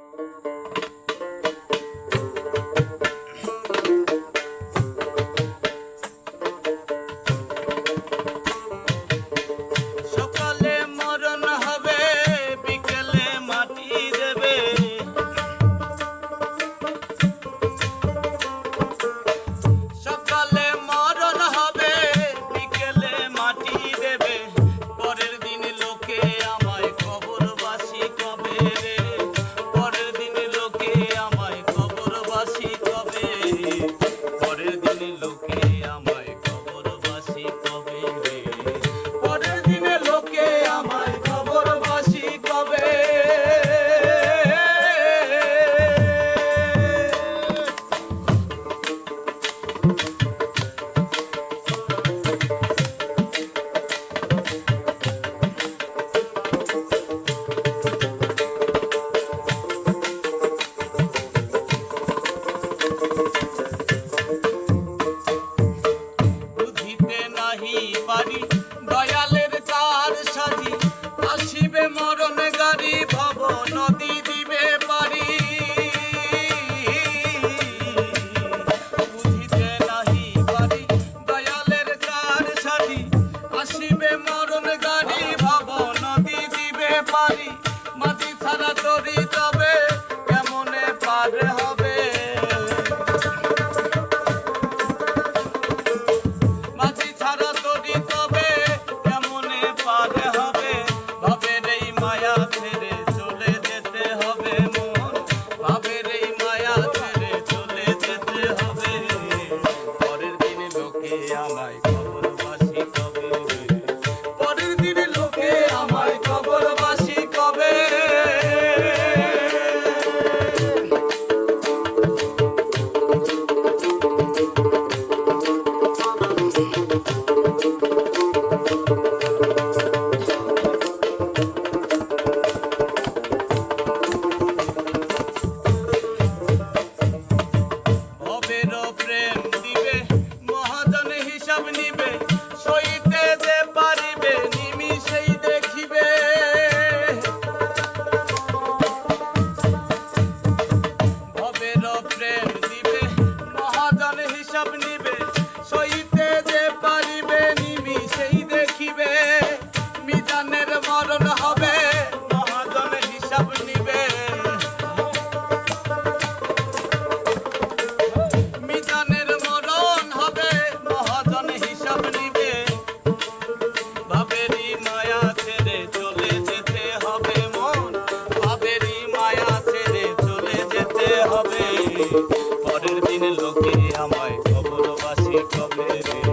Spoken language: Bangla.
Música পারি মাটি ছাড়া তরি প্রেম দিবে। আমায় কবরবাসী কবে